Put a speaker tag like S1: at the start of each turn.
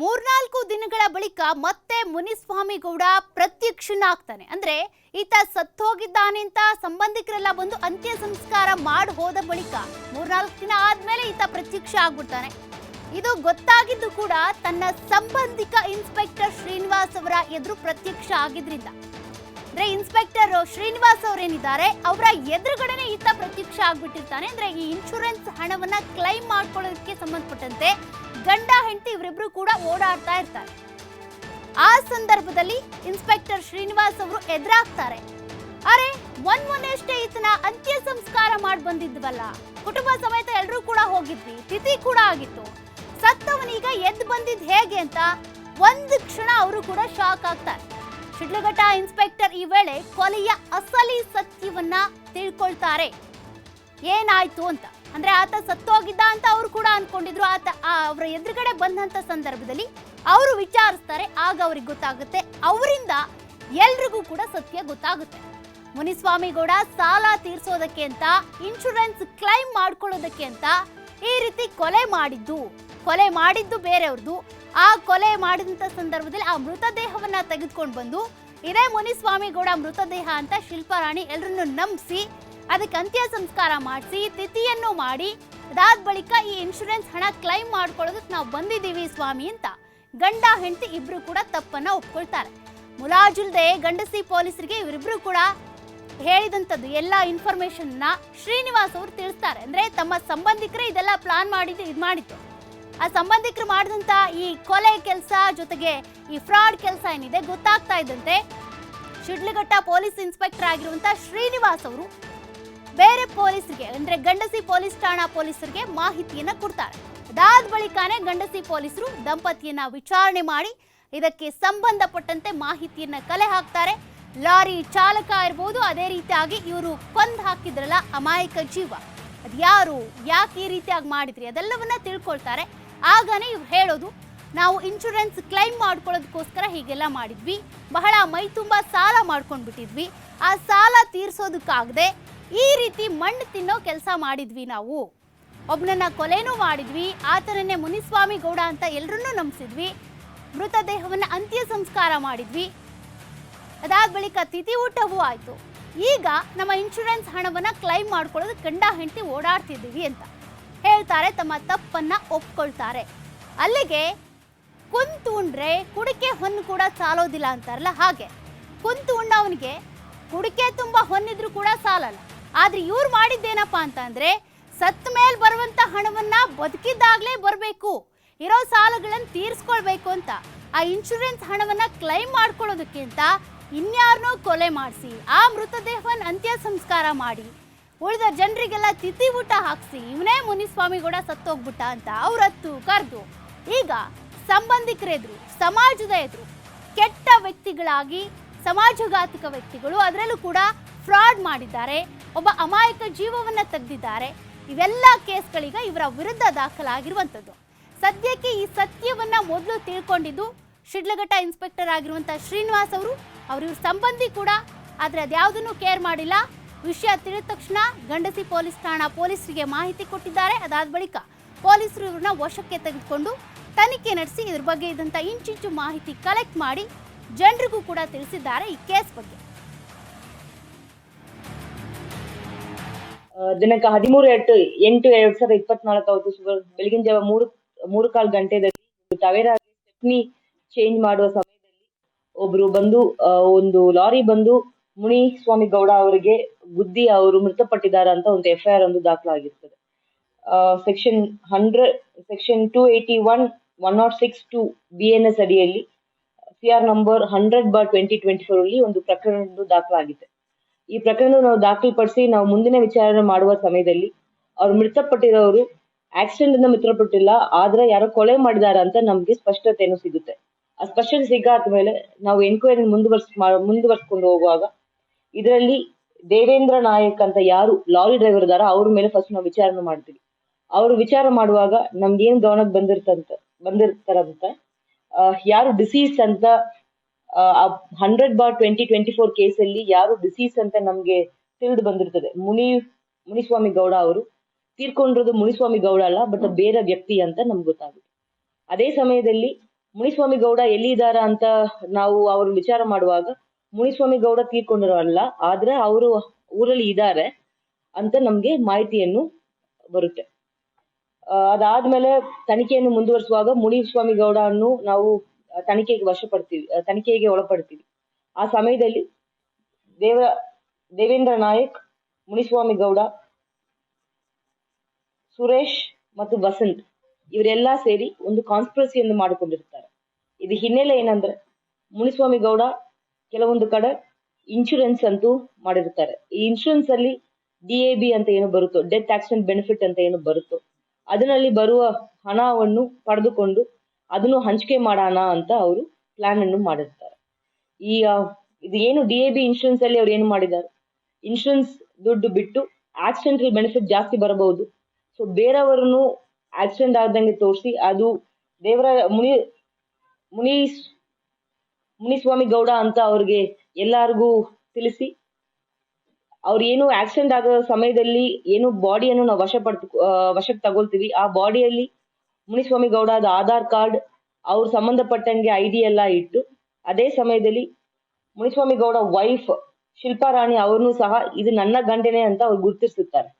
S1: ಮೂರ್ನಾಲ್ಕು ದಿನಗಳ ಬಳಿಕ ಮತ್ತೆ ಮುನಿಸ್ವಾಮಿ ಗೌಡ ಪ್ರತ್ಯಕ್ಷನಾಗ್ತಾನೆ. ಅಂದ್ರೆ ಈತ ಸತ್ತೋಗಿದ್ದಾನೆ ಅಂತ ಸಂಬಂಧಿಕರೆಲ್ಲ ಬಂದು ಅಂತ್ಯ ಸಂಸ್ಕಾರ ಮಾಡಿ ಹೋದ ಬಳಿಕ ಮೂರ್ನಾಲ್ಕು ದಿನ ಆದ್ಮೇಲೆ ಈತ ಪ್ರತ್ಯಕ್ಷ ಆಗ್ಬಿಡ್ತಾನೆ. ಇದು ಗೊತ್ತಾಗಿದ್ದು ಕೂಡ ತನ್ನ ಸಂಬಂಧಿಕ ಇನ್ಸ್ಪೆಕ್ಟರ್ ಶ್ರೀನಿವಾಸ್ ಅವರ ಎದುರು ಪ್ರತ್ಯಕ್ಷ ಆಗಿದ್ರಿಂದ. ಅಂದ್ರೆ ಇನ್ಸ್ಪೆಕ್ಟರ್ ಶ್ರೀನಿವಾಸ್ ಅವರೇನಿದ್ದಾರೆ, ಅವರ ಎದುರುಗಡೆನೆ ಈತ ಪ್ರತ್ಯಕ್ಷ ಆಗ್ಬಿಟ್ಟಿರ್ತಾನೆ. ಅಂದ್ರೆ ಈ ಇನ್ಶೂರೆನ್ಸ್ ಹಣವನ್ನ ಕ್ಲೈಮ್ ಮಾಡ್ಕೊಳ್ಳೋದಕ್ಕೆ ಸಂಬಂಧಪಟ್ಟಂತೆ ಗಂಡ, ಹೆಂಡತಿ ಇವರಿಬ್ರು ಕೂಡ ಓಡಾಡ್ತಾ ಇರ್ತಾರೆ. ಆ ಸಂದರ್ಭದಲ್ಲಿ ಇನ್ಸ್ಪೆಕ್ಟರ್ ಶ್ರೀನಿವಾಸ್ ಅವರು ಎದುರಾಗ್ತಾರೆ. ಅರೆ ಮೊನ್ ಮೊನ್ನೆಷ್ಟೇ ಈತನ ಅಂತ್ಯ ಸಂಸ್ಕಾರ ಮಾಡಿ ಬಂದಿದ್ವಲ್ಲ, ಕುಟುಂಬ ಸಮೇತ ಎಲ್ಲರೂ ಕೂಡ ಹೋಗಿದ್ವಿ, ತಿಥಿ ಕೂಡ ಆಗಿತ್ತು. ಸತ್ತವನೀಗ ಎದ್ದು ಬಂದಿದ್ ಹೇಗೆ ಅಂತ ಒಂದು ಕ್ಷಣ ಅವರು ಕೂಡ ಶಾಕ್ ಆಗ್ತಾರೆ. ಶಿಡ್ಲಘಟ್ಟ ಇನ್ಸ್ಪೆಕ್ಟರ್ ಈ ವೇಳೆ ಕೊಲೆಯ ಅಸಲಿ ಸತ್ಯವನ್ನ ತಿಳ್ಕೊಳ್ತಾರೆ. ಏನಾಯ್ತು ಅಂತ? ಅಂದ್ರೆ ಆತ ಸತ್ತೋಗಿದ್ದ ಅಂತ ಅವ್ರು ಕೂಡ ಅನ್ಕೊಂಡಿದ್ರು. ಆತ ಅವರ ಎದುರುಗಡೆ ಬಂದಂತ ಸಂದರ್ಭದಲ್ಲಿ ಅವರು ವಿಚಾರಿಸ್ತಾರೆ. ಆಗ ಅವ್ರಿಗೆ ಗೊತ್ತಾಗುತ್ತೆ, ಅವರಿಂದ ಎಲ್ರಿಗೂ ಕೂಡ ಸತ್ಯ ಗೊತ್ತಾಗುತ್ತೆ. ಮುನಿಸ್ವಾಮಿ ಗೌಡ ಸಾಲ ತೀರ್ಸೋದಕ್ಕೆ ಅಂತ ಇನ್ಶೂರೆನ್ಸ್ ಕ್ಲೈಮ್ ಮಾಡ್ಕೊಳ್ಳೋದಕ್ಕೆ ಅಂತ ಈ ರೀತಿ ಕೊಲೆ ಮಾಡಿದ್ದು. ಕೊಲೆ ಮಾಡಿದ್ದು ಬೇರೆಯವ್ರದ್ದು. ಆ ಕೊಲೆ ಮಾಡಿದಂತ ಸಂದರ್ಭದಲ್ಲಿ ಆ ಮೃತದೇಹವನ್ನ ತೆಗೆದುಕೊಂಡು ಬಂದು ಇದೇ ಮುನಿಸ್ವಾಮಿ ಗೌಡ ಮೃತದೇಹ ಅಂತ ಶಿಲ್ಪಾರಾಣಿ ಎಲ್ಲರನ್ನು ನಂಬಿಸಿ, ಅದಕ್ಕೆ ಅಂತ್ಯ ಸಂಸ್ಕಾರ ಮಾಡಿಸಿ, ತಿಥಿಯನ್ನು ಮಾಡಿ, ಅದಾದ ಬಳಿಕ ಈ ಇನ್ಶೂರೆನ್ಸ್ ಹಣ ಕ್ಲೈಮ್ ಮಾಡ್ಕೊಳ್ಳೋದಕ್ಕೆ ನಾವು ಬಂದಿದ್ದೀವಿ ಸ್ವಾಮಿ ಅಂತ ಗಂಡ, ಹೆಂಡತಿ ಇಬ್ರು ಕೂಡ ತಪ್ಪನ್ನ ಒಪ್ಕೊಳ್ತಾರೆ. ಮುಲಾಜುಲ್ದೆ ಗಂಡಸಿ ಪೊಲೀಸರಿಗೆ ಇವರಿಬ್ರು ಕೂಡ ಹೇಳಿದಂಥದ್ದು ಎಲ್ಲ ಇನ್ಫಾರ್ಮೇಶನ್ನ ಶ್ರೀನಿವಾಸ್ ಅವರು ತಿಳಿಸ್ತಾರೆ. ಅಂದರೆ ತಮ್ಮ ಸಂಬಂಧಿಕರೇ ಇದೆಲ್ಲ ಪ್ಲಾನ್ ಮಾಡಿದ್ದು, ಇದು ಮಾಡಿತ್ತು ಆ ಸಂಬಂಧಿಕರು ಮಾಡಿದಂತ ಈ ಕೊಲೆ ಕೆಲಸ ಜೊತೆಗೆ ಈ ಫ್ರಾಡ್ ಕೆಲಸ ಏನಿದೆ ಗೊತ್ತಾಗ್ತಾ ಇದ್ದಂತೆ. ಶಿಡ್ಲಘಟ್ಟ ಪೊಲೀಸ್ ಇನ್ಸ್ಪೆಕ್ಟರ್ ಆಗಿರುವಂತ ಶ್ರೀನಿವಾಸ್ ಅವರು ಬೇರೆ ಪೊಲೀಸರಿಗೆ ಅಂದ್ರೆ ಗಂಡಸಿ ಪೊಲೀಸ್ ಠಾಣಾ ಪೊಲೀಸರಿಗೆ ಮಾಹಿತಿಯನ್ನ ಕೊಡ್ತಾರೆ. ಅದಾದ ಬಳಿಕನೇ ಗಂಡಸಿ ಪೊಲೀಸರು ದಂಪತಿಯನ್ನ ವಿಚಾರಣೆ ಮಾಡಿ ಇದಕ್ಕೆ ಸಂಬಂಧಪಟ್ಟಂತೆ ಮಾಹಿತಿಯನ್ನ ಕಲೆ ಹಾಕ್ತಾರೆ. ಲಾರಿ ಚಾಲಕ ಇರ್ಬೋದು, ಅದೇ ರೀತಿಯಾಗಿ ಇವರು ಕೊಂದ್ ಹಾಕಿದ್ರಲ್ಲ ಅಮಾಯಕ ಜೀವ. ಅದ್ಯಾರು, ಯಾಕೆ ಈ ರೀತಿಯಾಗಿ ಮಾಡಿದ್ರಿ? ಅದೆಲ್ಲವನ್ನ ತಿಳ್ಕೊಳ್ತಾರೆ. ಆಗನೇ ಇವ್ರು ಹೇಳೋದು. ನಾವು ಇನ್ಶೂರೆನ್ಸ್ ಕ್ಲೈಮ್ ಮಾಡ್ಕೊಳ್ಳೋದಕ್ಕೋಸ್ಕರ ಹೀಗೆಲ್ಲ ಮಾಡಿದ್ವಿ. ಬಹಳ ಮೈ ತುಂಬ ಸಾಲ ಮಾಡ್ಕೊಂಡು ಬಿಟ್ಟಿದ್ವಿ ಆ ಸಾಲ ತೀರಿಸೋದಕ್ಕಾಗದೆ ಈ ರೀತಿ ಮಣ್ಣು ತಿನ್ನೋ ಕೆಲಸ ಮಾಡಿದ್ವಿ ನಾವು. ಒಬ್ಬನನ್ನ ಕೊಲೆನೂ ಮಾಡಿದ್ವಿ. ಆತನನ್ನೇ ಮುನಿಸ್ವಾಮಿ ಗೌಡ ಅಂತ ಎಲ್ಲರನ್ನೂ ನಂಬಿಸಿದ್ವಿ. ಮೃತದೇಹವನ್ನು ಅಂತ್ಯ ಸಂಸ್ಕಾರ ಮಾಡಿದ್ವಿ. ಅದಾದ ಬಳಿಕ ತಿಥಿ ಊಟವೂ ಆಯಿತು. ಈಗ ನಮ್ಮ ಇನ್ಶೂರೆನ್ಸ್ ಹಣವನ್ನು ಕ್ಲೈಮ್ ಮಾಡ್ಕೊಳ್ಳೋದು ಗಂಡ ಹೆಂಡತಿ ಓಡಾಡ್ತಿದ್ದೀವಿ ಅಂತ. ಹೇಳ್ತಾರೆ, ತಮ್ಮ ತಪ್ಪನ್ನ ಒಪ್ಕೊಳ್ತಾರೆ. ಅಲ್ಲಿಗೆ ಕುಂತು ಉಂಡ್ರೆ ಕುಡಿಕೆ ಹೊನ್ನು ಕೂಡ ಸಾಲೋದಿಲ್ಲ ಅಂತಾರಲ್ಲ, ಹಾಗೆ. ಕುಂತು ಉಂಡವನಿಗೆ ಕುಡಿಕೆ ತುಂಬ ಹೊನ್ನಿದ್ರು ಕೂಡ ಸಾಲಲ್ಲ. ಆದ್ರೆ ಇವ್ರು ಮಾಡಿದ್ದೇನಪ್ಪ ಅಂತಂದರೆ ಸತ್ತ ಮೇಲೆ ಬರುವಂತ ಹಣವನ್ನ ಬದುಕಿದ್ದಾಗ್ಲೇ ಬರಬೇಕು, ಇರೋ ಸಾಲಗಳನ್ನು ತೀರಿಸ್ಕೊಳ್ಬೇಕು ಅಂತ. ಆ ಇನ್ಶೂರೆನ್ಸ್ ಹಣವನ್ನ ಕ್ಲೈಮ್ ಮಾಡ್ಕೊಳ್ಳೋದಕ್ಕಿಂತ ಇನ್ಯಾರನ್ನೋ ಕೊಲೆ ಮಾಡಿಸಿ, ಆ ಮೃತದೇಹವನ್ನು ಅಂತ್ಯ ಸಂಸ್ಕಾರ ಮಾಡಿ ಉಳಿದ ಜನರಿಗೆಲ್ಲ ತಿಥಿ ಊಟ ಹಾಕ್ಸಿ, ಇವನೇ ಮುನಿಸ್ವಾಮಿ ಕೂಡ ಸತ್ತೋಗ್ಬಿಟ್ಟ ಅಂತ ಅವ್ರತ್ತು ಕರೆದು, ಈಗ ಸಂಬಂಧಿಕರ ಎದುರು ಸಮಾಜದ ಎದುರು, ಕೆಟ್ಟ ವ್ಯಕ್ತಿಗಳಾಗಿ, ಸಮಾಜಘಾತಕ ವ್ಯಕ್ತಿಗಳು ಅದರಲ್ಲೂ ಕೂಡ ಫ್ರಾಡ್ ಮಾಡಿದ್ದಾರೆ, ಒಬ್ಬ ಅಮಾಯಕ ಜೀವವನ್ನ ತೆಗೆದಿದ್ದಾರೆ, ಇವೆಲ್ಲ ಕೇಸ್ಗಳೀಗ ಇವರ ವಿರುದ್ಧ ದಾಖಲಾಗಿರುವಂಥದ್ದು. ಸದ್ಯಕ್ಕೆ ಈ ಸತ್ಯವನ್ನ ಮೊದಲು ತಿಳ್ಕೊಂಡಿದ್ದು ಶಿಡ್ಲಘಟ್ಟ ಇನ್ಸ್ಪೆಕ್ಟರ್ ಆಗಿರುವಂಥ ಶ್ರೀನಿವಾಸ್ ಅವರು ಅವ್ರ ಇವ್ರ ಸಂಬಂಧಿ ಕೂಡ, ಆದರೆ ಅದ್ಯಾವುದನ್ನು ಕೇರ್ ಮಾಡಿಲ್ಲ. ವಿಷಯ ತಿಳಿದ ತಕ್ಷಣ ಗಂಡಸಿ ಪೊಲೀಸ್ ಠಾಣಾ ಪೊಲೀಸರಿಗೆ ಮಾಹಿತಿ ಕೊಟ್ಟಿದ್ದಾರೆ. ಅದಾದ ಬಳಿಕ ಪೊಲೀಸರು ಇವ್ರನ್ನ ವಶಕ್ಕೆ ತೆಗೆದುಕೊಂಡು ತನಿಖೆ ನಡೆಸಿ ಇದ್ರ ಬಗ್ಗೆ ಇದ್ದಂಥ ಇಂಚಿಂಚು ಮಾಹಿತಿ ಕಲೆಕ್ಟ್ ಮಾಡಿ ಜನರಿಗೂ ಕೂಡ ತಿಳಿಸಿದ್ದಾರೆ ಈ ಕೇಸ್ ಬಗ್ಗೆ.
S2: ದಿನಾಂಕ ಹದಿಮೂರು ಎಂಟು ಎಂಟು ಎರಡ್ ಸಾವಿರದ ಇಪ್ಪತ್ನಾಲ್ಕು ಅವತ್ತು ಬೆಳಗಿನ ಜಾವ ಮೂರು ಮೂರು ಕಾಲು ಗಂಟೆದಲ್ಲಿ ತವೇರಾ ಚಟ್ನಿ ಚೇಂಜ್ ಮಾಡುವ ಸಮಯದಲ್ಲಿ ಒಬ್ರು ಬಂದು ಒಂದು ಲಾರಿ ಬಂದು ಮುನಿ ಸ್ವಾಮಿ ಗೌಡ ಅವರಿಗೆ ಗುದ್ದಿ ಅವರು ಮೃತಪಟ್ಟಿದ್ದಾರೆ ಅಂತ ಒಂದು ಎಫ್ ಐ ಆರ್ ಒಂದು ದಾಖಲಾಗಿರ್ತದೆ. Section hundred section two eighty one one not six two B N S ಅಡಿಯಲ್ಲಿ C R number hundred bar twenty twenty four ಅಲ್ಲಿ ಒಂದು ಪ್ರಕರಣ ದಾಖಲಾಗಿದೆ. ಈ ಪ್ರಕರಣ ನಾವು ದಾಖಲುಪಡಿಸಿ ನಾವು ಮುಂದಿನ ವಿಚಾರಣೆ ಮಾಡುವ ಸಮಯದಲ್ಲಿ ಅವ್ರು ಮೃತಪಟ್ಟಿರೋರು ಆಕ್ಸಿಡೆಂಟ್ ಇಂದ ಮೃತಪಟ್ಟಿಲ್ಲ, ಆದ್ರೆ ಯಾರೋ ಕೊಲೆ ಮಾಡಿದಾರ ಅಂತ ನಮ್ಗೆ ಸ್ಪಷ್ಟತೆಯನ್ನು ಸಿಗುತ್ತೆ. ಆ ಸ್ಪಷ್ಟತೆ ಸಿಗಾದ್ಮೇಲೆ ನಾವು ಎನ್ಕ್ವೈರಿ ಮುಂದುವರ್ಸ್ ಮುಂದುವರ್ಸ್ಕೊಂಡು ಹೋಗುವಾಗ ಇದರಲ್ಲಿ ದೇವೇಂದ್ರ ನಾಯಕ್ ಅಂತ ಯಾರು ಲಾರಿ ಡ್ರೈವರ್ ಇದಾರ ಅವ್ರ ಮೇಲೆ ಫಸ್ಟ್ ನಾವು ವಿಚಾರಣೆ ಮಾಡ್ತೀವಿ. ಅವರು ವಿಚಾರ ಮಾಡುವಾಗ ನಮ್ಗೆ ಏನ್ ಗಮನಕ್ಕೆ ಬಂದಿರ್ತಂತ, ಬಂದಿರ್ತಾರಂತ ಯಾರು ಡಿಸೀಸ್ ಅಂತ hundred bar twenty twenty four ಕೇಸಲ್ಲಿ ಯಾರು ಡಿಸೀಸ್ ಅಂತ ನಮ್ಗೆ ತಿಳಿದು ಬಂದಿರ್ತದೆ. ಮುನಿ, ಮುನಿಸ್ವಾಮಿ ಗೌಡ ಅವರು ತೀರ್ಕೊಂಡಿರೋದು ಮುನಿಸ್ವಾಮಿ ಗೌಡ ಅಲ್ಲ ಬಟ್ ಬೇರೆ ವ್ಯಕ್ತಿ ಅಂತ ನಮ್ಗೆ ಗೊತ್ತಾಗುತ್ತೆ. ಅದೇ ಸಮಯದಲ್ಲಿ ಮುನಿಸ್ವಾಮಿ ಗೌಡ ಎಲ್ಲಿದ್ದಾರ ಅಂತ ನಾವು ಅವ್ರ ವಿಚಾರ ಮಾಡುವಾಗ ಮುನಿಸ್ವಾಮಿ ಗೌಡ ತೀರ್ಕೊಂಡಿರೋಲ್ಲ ಆದ್ರೆ ಅವರು ಊರಲ್ಲಿ ಇದ್ದಾರೆ ಅಂತ ನಮ್ಗೆ ಮಾಹಿತಿಯನ್ನು ಬರುತ್ತೆ. ಅದಾದ್ಮೇಲೆ ತನಿಖೆಯನ್ನು ಮುಂದುವರಿಸುವಾಗ ಮುನಿಸ್ವಾಮಿ ಗೌಡನ್ನು ನಾವು ಆ, ತನಿಖೆಗೆ ವಶಪಡ್ತೀವಿ ತನಿಖೆಗೆ ಒಳಪಡ್ತೀವಿ. ಆ ಸಮಯದಲ್ಲಿ ದೇವ ದೇವೇಂದ್ರ ನಾಯಕ್ ಮುನಿಸ್ವಾಮಿ ಗೌಡ ಸುರೇಶ್ ಮತ್ತು ವಸಂತ್ ಇವರೆಲ್ಲ ಸೇರಿ ಒಂದು ಕಾನ್ಸ್ಪಿರಸಿಯನ್ನು ಮಾಡಿಕೊಂಡಿರ್ತಾರೆ. ಇದು ಹಿನ್ನೆಲೆ ಏನಂದ್ರೆ ಮುನಿಸ್ವಾಮಿ ಗೌಡ ಕೆಲವೊಂದು ಕಡೆ ಇನ್ಶೂರೆನ್ಸ್ ಅಂತೂ ಮಾಡಿರ್ತಾರೆ. ಈ ಇನ್ಶೂರೆನ್ಸ್ ಅಲ್ಲಿ ಡಿ ಎ ಬಿ ಅಂತ ಏನು ಬರುತ್ತೋ ಡೆತ್ ಆಕ್ಸಿಡೆಂಟ್ ಬೆನಿಫಿಟ್ ಅಂತ ಏನು ಬರುತ್ತೋ, ಅದರಲ್ಲಿ ಬರುವ ಹಣವನ್ನು ಪಡೆದುಕೊಂಡು ಅದನ್ನು ಹಂಚಿಕೆ ಮಾಡೋಣ ಅಂತ ಅವರು ಪ್ಲಾನ್ ಅನ್ನು ಮಾಡಿರ್ತಾರೆ. ಈ ಇದು ಏನು ಡಿ ಎ ಬಿ ಇನ್ಶೂರೆನ್ಸ್ ಅಲ್ಲಿ ಅವ್ರು ಏನು ಮಾಡಿದ್ದಾರೆ? ಇನ್ಶೂರೆನ್ಸ್ ದುಡ್ಡು ಬಿಟ್ಟು ಆಕ್ಸಿಡೆಂಟಲ್ ಬೆನಿಫಿಟ್ ಜಾಸ್ತಿ ಬರಬಹುದು. ಸೊ ಬೇರೆಯವರನ್ನು ಆಕ್ಸಿಡೆಂಟ್ ಆದಂಗೆ ತೋರಿಸಿ, ಅದು ದೇವರ ಮುನಿ ಮುನೀಸ್ ಮುನಿಸ್ವಾಮಿ ಗೌಡ ಅಂತ ಅವ್ರಿಗೆ ಎಲ್ಲರಿಗೂ ತಿಳಿಸಿ, ಅವ್ರು ಏನು ಆಕ್ಸಿಡೆಂಟ್ ಆಗೋ ಸಮಯದಲ್ಲಿ ಏನು ಬಾಡಿಯನ್ನು ನಾವು ವಶ ಪಡ್ ವಶಕ್ಕೆ ತಗೊಳ್ತೀವಿ. ಆ ಬಾಡಿಯಲ್ಲಿ ಮುನಿಸ್ವಾಮಿ ಗೌಡದ ಆಧಾರ್ ಕಾರ್ಡ್, ಅವ್ರ ಸಂಬಂಧಪಟ್ಟಂಗೆ ಐ ಡಿ ಎಲ್ಲ ಇಟ್ಟು, ಅದೇ ಸಮಯದಲ್ಲಿ ಮುನಿಸ್ವಾಮಿ ಗೌಡ ವೈಫ್ ಶಿಲ್ಪಾ ರಾಣಿ ಅವ್ರನ್ನೂ ಸಹ ಇದು ನನ್ನ ಗಂಡನೇ ಅಂತ ಅವ್ರು ಗುರುತಿಸುತ್ತಾರೆ